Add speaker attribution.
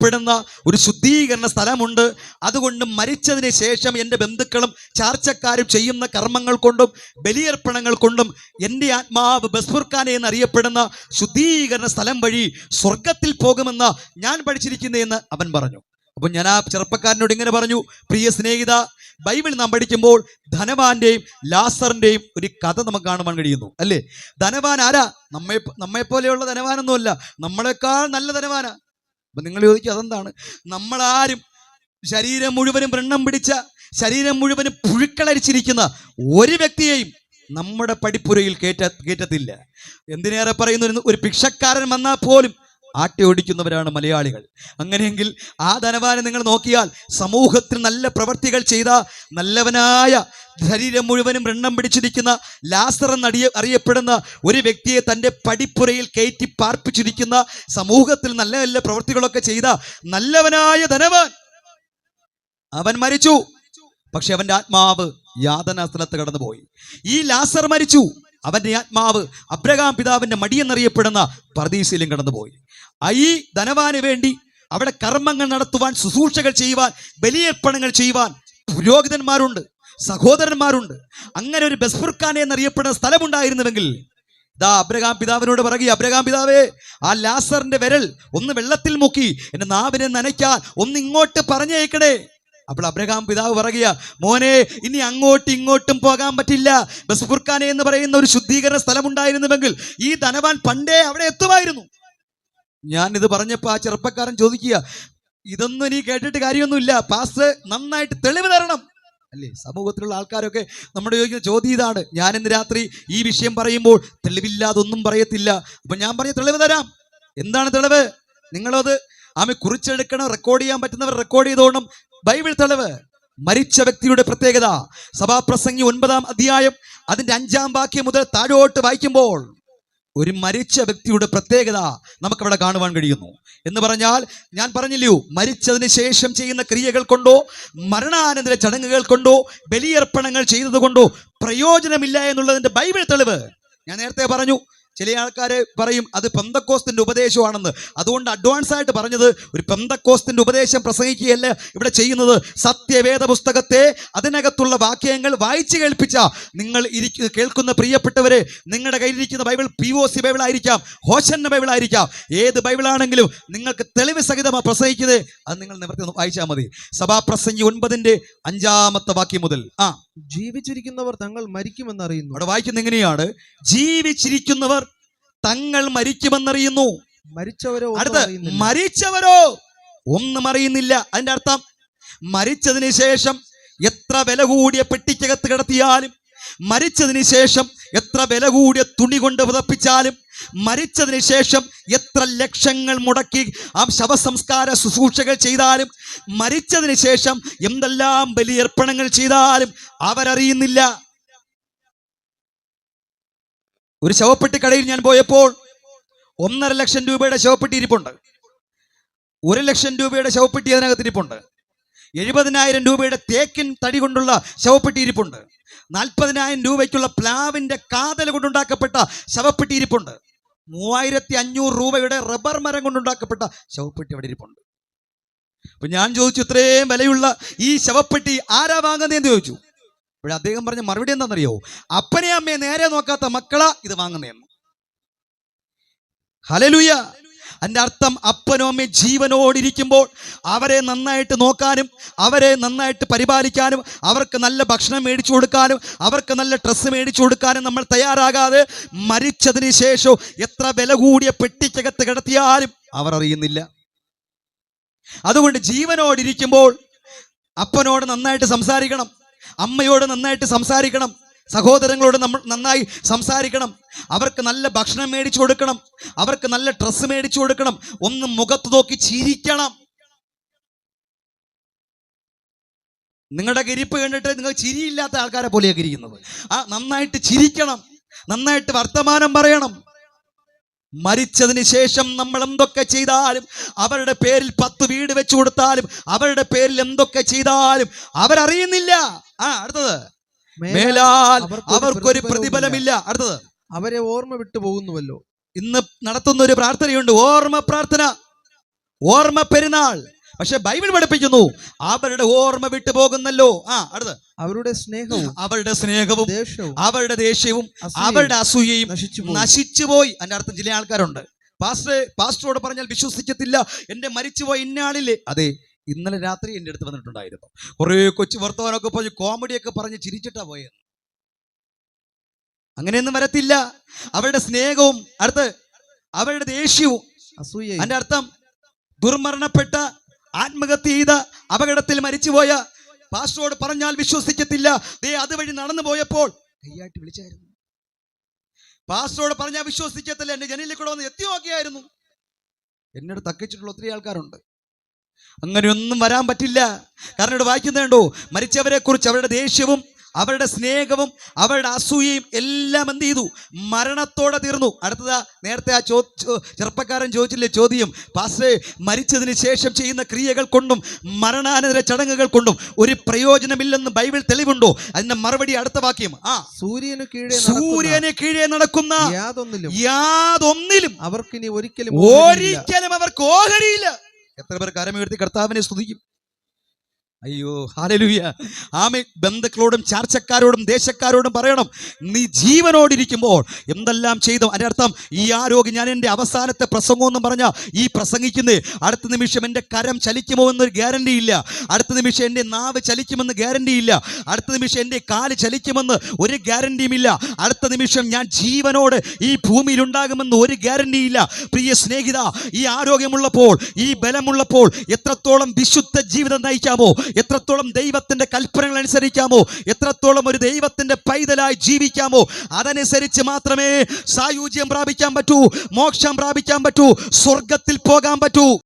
Speaker 1: എന്നറിയപ്പെടുന്ന ഒരു ശുദ്ധീകരണ സ്ഥലമുണ്ട്. അതുകൊണ്ട് മരിച്ചതിന് ശേഷം എന്റെ ബന്ധുക്കളും ചാർച്ചക്കാരും ചെയ്യുന്ന കർമ്മങ്ങൾ കൊണ്ടും ബലിയർപ്പണങ്ങൾ കൊണ്ടും എന്റെ ആത്മാവ് ബസ്ഫുർഖാനെ എന്നറിയപ്പെടുന്ന ശുദ്ധീകരണ സ്ഥലം വഴി സ്വർഗത്തിൽ പോകുമെന്ന് ഞാൻ പഠിച്ചിരിക്കുന്നതെന്ന് അവൻ പറഞ്ഞു. അപ്പം ഞാൻ ആ ചെറുപ്പക്കാരനോട് ഇങ്ങനെ പറഞ്ഞു പ്രിയ സ്നേഹിത ബൈബിൾ നാം പഠിക്കുമ്പോൾ ധനവാന്റെയും ലാസറിന്റെയും ഒരു കഥ നമുക്ക് കാണുവാൻ കഴിയുന്നു. അല്ലേ? ധനവാൻ ആരാ? നമ്മെ നമ്മെ പോലെയുള്ള ധനവാനൊന്നുമല്ല. നമ്മളെക്കാൾ നല്ല ധനവാനാ. അപ്പൊ നിങ്ങൾ ചോദിക്കും അതെന്താണ്? നമ്മളാരും ശരീരം മുഴുവനും വ്രണം പിടിച്ച ശരീരം മുഴുവനും പുഴുക്കളരിച്ചിരിക്കുന്ന ഒരു വ്യക്തിയെയും നമ്മുടെ പഠിപ്പുരയിൽ കേറ്റ കേറ്റത്തില്ല. എന്തിനേറെ പറയുന്നു ഒരു- ഭിക്ഷക്കാരൻ വന്നാൽ പോലും ആട്ടി ഓടിക്കുന്നവരാണ് മലയാളികൾ. അങ്ങനെയെങ്കിൽ ആ ധനവാനെ നിങ്ങൾ നോക്കിയാൽ സമൂഹത്തിൽ നല്ല പ്രവർത്തികൾ ചെയ്ത നല്ലവനായ ശരീരം മുഴുവനും വ്രണം പിടിച്ചിരിക്കുന്ന ലാസർ എന്നറിയ അറിയപ്പെടുന്ന ഒരു വ്യക്തിയെ തന്റെ പടിപ്പുരയിൽ കയറ്റി പാർപ്പിച്ചിരിക്കുന്ന സമൂഹത്തിൽ നല്ല നല്ല പ്രവൃത്തികളൊക്കെ ചെയ്ത നല്ലവനായ ധനവാൻ. അവൻ മരിച്ചു. പക്ഷെ അവന്റെ ആത്മാവ് യാതനാ സ്ഥലത്ത് കടന്നുപോയി. ഈ ലാസർ മരിച്ചു. അവന്റെ ആത്മാവ് അബ്രഹാം പിതാവിന്റെ മടിയെന്നറിയപ്പെടുന്ന പർദീസിലും കടന്നുപോയി. ഈ ധനവാന് വേണ്ടി അവിടെ കർമ്മങ്ങൾ നടത്തുവാൻ ശുശ്രൂഷകൾ ചെയ്യുവാൻ ബലിയർപ്പണങ്ങൾ ചെയ്യുവാൻ പുരോഹിതന്മാരുണ്ട്. സഹോദരന്മാരുണ്ട്. അങ്ങനെ ഒരു ബസ്ഫുർഖാനെ എന്നറിയപ്പെടുന്ന സ്ഥലമുണ്ടായിരുന്നുവെങ്കിൽ ഇതാ അബ്രഹാം പിതാവിനോട് പറയുക അബ്രഹാം പിതാവേ ആ ലാസറിന്റെ വിരൽ ഒന്ന് വെള്ളത്തിൽ മുക്കി എന്റെ നാവിനെ നനയ്ക്കാൻ ഒന്ന് ഇങ്ങോട്ട് പറഞ്ഞേക്കണേ അപ്പോൾ അബ്രഹാം പിതാവ് പറയുക മോനെ ഇനി അങ്ങോട്ടും ഇങ്ങോട്ടും പോകാൻ പറ്റില്ല. ബസ്ഫുർഖാനെ എന്ന് പറയുന്ന ഒരു ശുദ്ധീകരണ സ്ഥലമുണ്ടായിരുന്നുവെങ്കിൽ ഈ ധനവാൻ പണ്ടേ അവിടെ എത്തുമായിരുന്നു. ഞാൻ ഇത് പറഞ്ഞപ്പോൾ ആ ചെറുപ്പക്കാരൻ ചോദിക്കുക ഇതൊന്നും ഇനി കേട്ടിട്ട് കാര്യമൊന്നുമില്ല. പാസ് നന്നായിട്ട് തെളിവ് തരണം. അല്ലേ? സമൂഹത്തിലുള്ള ആൾക്കാരൊക്കെ നമ്മുടെ ചോദിക്കുന്ന ചോദ്യം ഇതാണ്. ഞാൻ ഇന്ന് രാത്രി ഈ വിഷയം പറയുമ്പോൾ തെളിവില്ലാതൊന്നും പറയത്തില്ല. അപ്പൊ ഞാൻ പറഞ്ഞ തെളിവ് തരാം. എന്താണ് തെളിവ്? നിങ്ങളത് ആമെ കുറിച്ചെടുക്കണം റെക്കോർഡ് ചെയ്യാൻ പറ്റുന്നവർ റെക്കോർഡ് ചെയ്തോണം. ബൈബിൾ തെളിവ്. മരിച്ച വ്യക്തിയുടെ പ്രത്യേകത. സഭാപ്രസംഗി ഒൻപതാം അധ്യായം അതിന്റെ അഞ്ചാം വാക്യം മുതൽ താഴോട്ട് വായിക്കുമ്പോൾ ഒരു മരിച്ച വ്യക്തിയുടെ പ്രത്യേകത നമുക്കവിടെ കാണുവാൻ കഴിയുന്നു. എന്ന് പറഞ്ഞാൽ ഞാൻ പറഞ്ഞില്ലയോ മരിച്ചതിന് ശേഷം ചെയ്യുന്ന ക്രിയകൾ കൊണ്ടോ മരണാനന്തര ചടങ്ങുകൾ കൊണ്ടോ ബലിയർപ്പണങ്ങൾ ചെയ്തത് കൊണ്ടോ പ്രയോജനമില്ല എന്നുള്ളതിന്റെ ബൈബിൾ തെളിവ് ഞാൻ നേരത്തെ പറഞ്ഞു. ചില ആൾക്കാർ പറയും അത് പെന്തക്കോസ്തിന്റെ ഉപദേശമാണെന്ന്. അതുകൊണ്ട് അഡ്വാൻസ് ആയിട്ട് പറഞ്ഞത് ഒരു പെന്തക്കോസ്തിന്റെ ഉപദേശം പ്രസംഗിക്കുകയല്ല ഇവിടെ ചെയ്യുന്നത് സത്യവേദ പുസ്തകത്തെ അതിനകത്തുള്ള വാക്യങ്ങൾ വായിച്ചു കേൾപ്പിച്ച. നിങ്ങൾ ഇരിക്കുന്ന കേൾക്കുന്ന പ്രിയപ്പെട്ടവരെ നിങ്ങളുടെ കയ്യിലിരിക്കുന്ന Bible P O C Bible ആയിരിക്കാം ഹോഷന്ന ബൈബിൾ ആയിരിക്കാം. ഏത് ബൈബിളാണെങ്കിലും നിങ്ങൾക്ക് തെളിവ് സഹിതമാണ് പ്രസംഗിക്കുന്നത് അത് നിങ്ങൾ നിവർത്തി വായിച്ചാൽ മതി. സഭാപ്രസംഗി ഒൻപതിന്റെ അഞ്ചാമത്തെ വാക്യം മുതൽ. ആ.
Speaker 2: ജീവിച്ചിരിക്കുന്നവർ തങ്ങൾ മരിക്കുമെന്നറിയുന്നു.
Speaker 1: അവിടെ വായിക്കുന്ന എങ്ങനെയാണ്? ജീവിച്ചിരിക്കുന്നവർ തങ്ങൾ മരിക്കുമെന്നറിയുന്നു.
Speaker 2: മരിച്ചവരോ
Speaker 1: അടുത്ത്. മരിച്ചവരോ ഒന്നും അറിയുന്നില്ല. അതിന്റെ അർത്ഥം മരിച്ചതിന് ശേഷം എത്ര വില കൂടിയ പെട്ടിക്കകത്ത് കിടത്തിയാലും മരിച്ചതിന് ശേഷം എത്ര വില കൂടിയ തുണി കൊണ്ട് പുതപ്പിച്ചാലും മരിച്ചതിന് ശേഷം എത്ര ലക്ഷങ്ങൾ മുടക്കി ആ ശവസംസ്കാര ശുശ്രൂഷകൾ ചെയ്താലും മരിച്ചതിന് ശേഷം എന്തെല്ലാം ബലിയർപ്പണങ്ങൾ ചെയ്താലും അവരറിയുന്നില്ല. ഒരു ശവപ്പെട്ടി കടയിൽ ഞാൻ പോയപ്പോൾ ഒന്നര ലക്ഷം രൂപയുടെ ശവപ്പെട്ടി ഇരിപ്പുണ്ട്. ഒരു ലക്ഷം രൂപയുടെ ശവപ്പെട്ടി അതിനകത്ത് ഇരിപ്പുണ്ട്. എഴുപതിനായിരം രൂപയുടെ തേക്കിൻ തടി കൊണ്ടുള്ള ശവപ്പെട്ടി ഇരിപ്പുണ്ട്. നാൽപ്പതിനായിരം രൂപയ്ക്കുള്ള പ്ലാവിന്റെ കാതൽ കൊണ്ടുണ്ടാക്കപ്പെട്ട ശവപ്പെട്ടി ഇരിപ്പുണ്ട്. മൂവായിരത്തി അഞ്ഞൂറ് രൂപയുടെ റബ്ബർ മരം കൊണ്ടുണ്ടാക്കപ്പെട്ട ശവപ്പെട്ടി അവിടെ ഇരിപ്പുണ്ട്. അപ്പൊ ഞാൻ ചോദിച്ചു ഇത്രയും വിലയുള്ള ഈ ശവപ്പെട്ടി ആരാ വാങ്ങുന്നതെന്ന് ചോദിച്ചു. അപ്പോൾ അദ്ദേഹം പറഞ്ഞ മറുപടി എന്താണെന്നറിയോ? അപ്പനെ അമ്മയെ നേരെ നോക്കാത്ത മക്കളാ ഇത് വാങ്ങുന്നതെന്ന്. ഹലലുയ അതിന്റെ അർത്ഥം അപ്പനും അമ്മയും ജീവനോടിരിക്കുമ്പോൾ അവരെ നന്നായിട്ട് നോക്കാനും അവരെ നന്നായിട്ട് പരിപാലിക്കാനും അവർക്ക് നല്ല ഭക്ഷണം മേടിച്ചു കൊടുക്കാനും അവർക്ക് നല്ല ഡ്രസ്സ് മേടിച്ചു കൊടുക്കാനും നമ്മൾ തയ്യാറാകാതെ മരിച്ചതിന് ശേഷം എത്ര വില കൂടിയ പെട്ടിക്കകത്ത് കിടത്തിയാലും അവർ അറിയുന്നില്ല. അതുകൊണ്ട് ജീവനോടിരിക്കുമ്പോൾ അപ്പനോട് നന്നായിട്ട് സംസാരിക്കണം അമ്മയോട് നന്നായിട്ട് സംസാരിക്കണം സഹോദരങ്ങളോട് നമ്മൾ നന്നായി സംസാരിക്കണം. അവർക്ക് നല്ല ഭക്ഷണം മേടിച്ചു കൊടുക്കണം. അവർക്ക് നല്ല ഡ്രസ്സ് മേടിച്ചു കൊടുക്കണം. ഒന്ന് മുഖത്ത് നോക്കി ചിരിക്കണം. നിങ്ങളുടെ ഗിരിപ്പ് കണ്ടിട്ട് നിങ്ങൾ ചിരിയില്ലാത്ത ആൾക്കാരെ പോലെയാണ് ഇരിക്കുന്നത്. ആ നന്നായിട്ട് ചിരിക്കണം. നന്നായിട്ട് വർത്തമാനം പറയണം. മരിച്ചതിന് ശേഷം നമ്മൾ എന്തൊക്കെ ചെയ്താലും അവരുടെ പേരിൽ പത്ത് വീട് വെച്ചു കൊടുത്താലും അവരുടെ പേരിൽ എന്തൊക്കെ ചെയ്താലും അവരറിയുന്നില്ല. ആ അടുത്തത്. മേലാൽ അവർക്കൊരു പ്രതിഫലമില്ല. അടുത്തത്.
Speaker 2: അവരെ ഓർമ്മ വിട്ടു പോകുന്നുവല്ലോ.
Speaker 1: ഇന്ന് നടത്തുന്ന ഒരു പ്രാർത്ഥനയുണ്ട്. ഓർമ്മ പ്രാർത്ഥന. ഓർമ്മ പെരുന്നാൾ. പക്ഷെ ബൈബിൾ പഠിപ്പിക്കുന്നു. അവരുടെ ഓർമ്മ വിട്ടു പോകുന്നല്ലോ. ആ അടുത്ത്
Speaker 2: അവരുടെ സ്നേഹവും
Speaker 1: അവരുടെ സ്നേഹവും അവരുടെ ദേഷ്യവും അവരുടെ അസൂയയും
Speaker 2: നശിച്ചുപോയി.
Speaker 1: അതിന്റെ അർത്ഥം ചില ആൾക്കാരുണ്ട്. പാസ്റ്റർ പാസ്റ്ററോട് പറഞ്ഞാൽ വിശ്വസിക്കത്തില്ല. എന്റെ മരിച്ചുപോയി ഇന്നാളില്ലേ അതെ. ഇന്നലെ രാത്രി എന്റെ അടുത്ത് വന്നിട്ടുണ്ടായിരുന്നു. കുറേ കൊച്ചു വർത്തമാനമൊക്കെ പറഞ്ഞ് കോമഡിയൊക്കെ പറഞ്ഞ് ചിരിച്ചിട്ടാ പോയത് അങ്ങനെയൊന്നും വരത്തില്ല. അവരുടെ സ്നേഹവും അടുത്ത് അവരുടെ ദേഷ്യവും അതിന്റെ അർത്ഥം ദുർമരണപ്പെട്ട ആത്മഹത്യ ചെയ്ത അപകടത്തിൽ മരിച്ചുപോയ പാസ്റ്ററോട് പറഞ്ഞാൽ വിശ്വസിക്കത്തില്ല. ദേ അതുവഴി നടന്നു പോയപ്പോൾ കയ്യായിട്ട് വിളിച്ചായിരുന്നു. പാസ്റ്ററോട് പറഞ്ഞാൽ വിശ്വസിക്കത്തില്ല. എന്റെ ജനലിൽ കൂടെ വന്ന് എത്തി നോക്കിയായിരുന്നു എന്നോട് തക്കിച്ചിട്ടുള്ള ഒത്തിരി ആൾക്കാരുണ്ട്. അങ്ങനെയൊന്നും വരാൻ പറ്റില്ല. കാരണം ഇവിടെ വായിക്കുന്നുണ്ടോ മരിച്ചവരെ കുറിച്ച് അവരുടെ ദേഷ്യവും അവരുടെ സ്നേഹവും അവരുടെ അസൂയയും എല്ലാം എന്ത് ചെയ്തു? മരണത്തോടെ തീർന്നു. അടുത്തതാ നേരത്തെ ആ ചോ ചെറുപ്പക്കാരൻ ചോദിച്ചില്ലേ ചോദ്യം? പാസ്റ്റേ മരിച്ചതിന് ശേഷം ചെയ്യുന്ന ക്രിയകൾ കൊണ്ടും മരണാനന്തര ചടങ്ങുകൾ കൊണ്ടും ഒരു പ്രയോജനമില്ലെന്ന് ബൈബിൾ തെളിവുണ്ടോ? അതിന്റെ മറുപടി അടുത്ത വാക്യം. ആ
Speaker 2: സൂര്യന് കീഴെ
Speaker 1: സൂര്യന് കീഴേ നടക്കുന്ന
Speaker 2: യാതൊന്നിലും
Speaker 1: യാതൊന്നിലും
Speaker 2: അവർക്കിനി ഒരിക്കലും
Speaker 1: ഒരിക്കലും അവർക്ക് ഓഹരിയില്ല. എത്ര പേർ കരമുയർത്തി കർത്താവിനെ സ്തുതിക്കും. അയ്യോ ഹാലലൂയ ആമെ ബന്ധുക്കളോടും ചാർച്ചക്കാരോടും ദേശക്കാരോടും പറയണം. നീ ജീവനോടിരിക്കുമ്പോൾ എന്തെല്ലാം ചെയ്തു? അതിന്റെ അർത്ഥം ഈ ആരോഗ്യം ഞാൻ എന്റെ അവസാനത്തെ പ്രസംഗം എന്ന് പറഞ്ഞ ഈ പ്രസംഗിക്കുന്നേ അടുത്ത നിമിഷം എന്റെ കരം ചലിക്കുമോ എന്നൊരു ഗ്യാരണ്ടി ഇല്ല. അടുത്ത നിമിഷം എന്റെ നാവ് ചലിക്കുമെന്ന് ഗ്യാരണ്ടി ഇല്ല. അടുത്ത നിമിഷം എന്റെ കാൽ ചലിക്കുമെന്ന് ഒരു ഗ്യാരണ്ടിയും ഇല്ല. അടുത്ത നിമിഷം ഞാൻ ജീവനോട് ഈ ഭൂമിയിൽ ഉണ്ടാകുമെന്ന് ഒരു ഗ്യാരണ്ടി ഇല്ല. പ്രിയ സ്നേഹിത ഈ ആരോഗ്യമുള്ളപ്പോൾ ഈ ബലമുള്ളപ്പോൾ എത്രത്തോളം വിശുദ്ധ ജീവിതം നയിക്കാമോ എത്രത്തോളം ദൈവത്തിന്റെ കൽപ്പനകൾ അനുസരിക്കാമോ എത്രത്തോളം ഒരു ദൈവത്തിന്റെ പൈതലായി ജീവിക്കാമോ അതനുസരിച്ച് മാത്രമേ സായുജ്യം പ്രാപിക്കാൻ പറ്റൂ മോക്ഷം പ്രാപിക്കാൻ പറ്റൂ സ്വർഗത്തിൽ പോകാൻ പറ്റൂ.